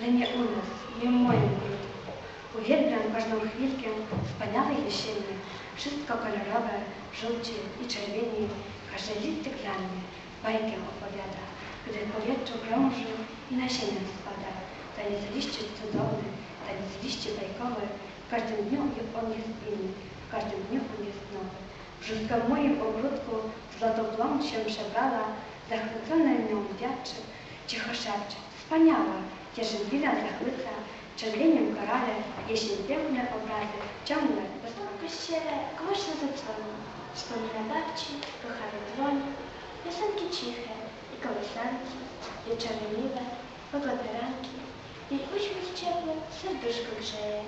ale nie u nas, nie w moim ogródku. Uwielbiam każdą chwilkę wspaniałej jesieni. Wszystko kolorowe, żółci i czerwieni. Każdy listek dla mnie bajkę opowiada. Gdy w powietrzu krąży i nasieniem spada. Taniec liści cudowny, taniec liści bajkowy. W każdym dniu on jest inny, w każdym dniu on jest nowy. Wszystko w moim ogródku złotą dłoń się przebrała, zachwycony nią wiatr cicho szepcze. Wspaniała, cierzęgliwa zachwyca, czerwieniem korale, jesień piękne obrazy, ciągle W kościele głośno zadzwoni. Wspomina babci, kochane dłonie, piosenki ciche i kołysanki, wieczory miłe, pogodne ranki. Jej uśmiech ciepły serduszko grzeje.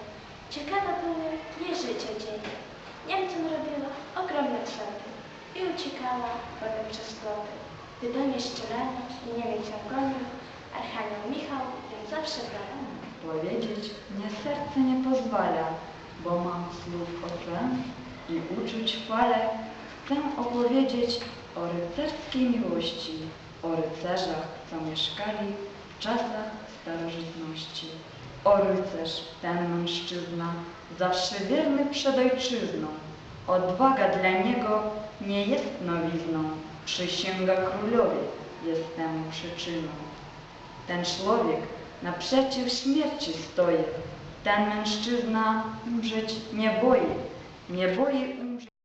Ciekawa były jej życie dzieje. Niemcom robiła ogromne wsady i uciekała potem przez dom jeszcze rano i Niemiec zawsze bronił. Powiedzieć mnie serce nie pozwala, bo mam słów ocen i uczuć fale. Chcę opowiedzieć o rycerskiej miłości, o rycerzach, co mieszkali w czasach starożytności. O rycerz, ten mężczyzna, zawsze wierny przed ojczyzną. Odwaga dla niego nie jest nowizną, przysięga królowi jest temu przyczyną. Ten człowiek naprzeciw śmierci stoi. Ten mężczyzna umrzeć nie boi. Nie boi umrzeć.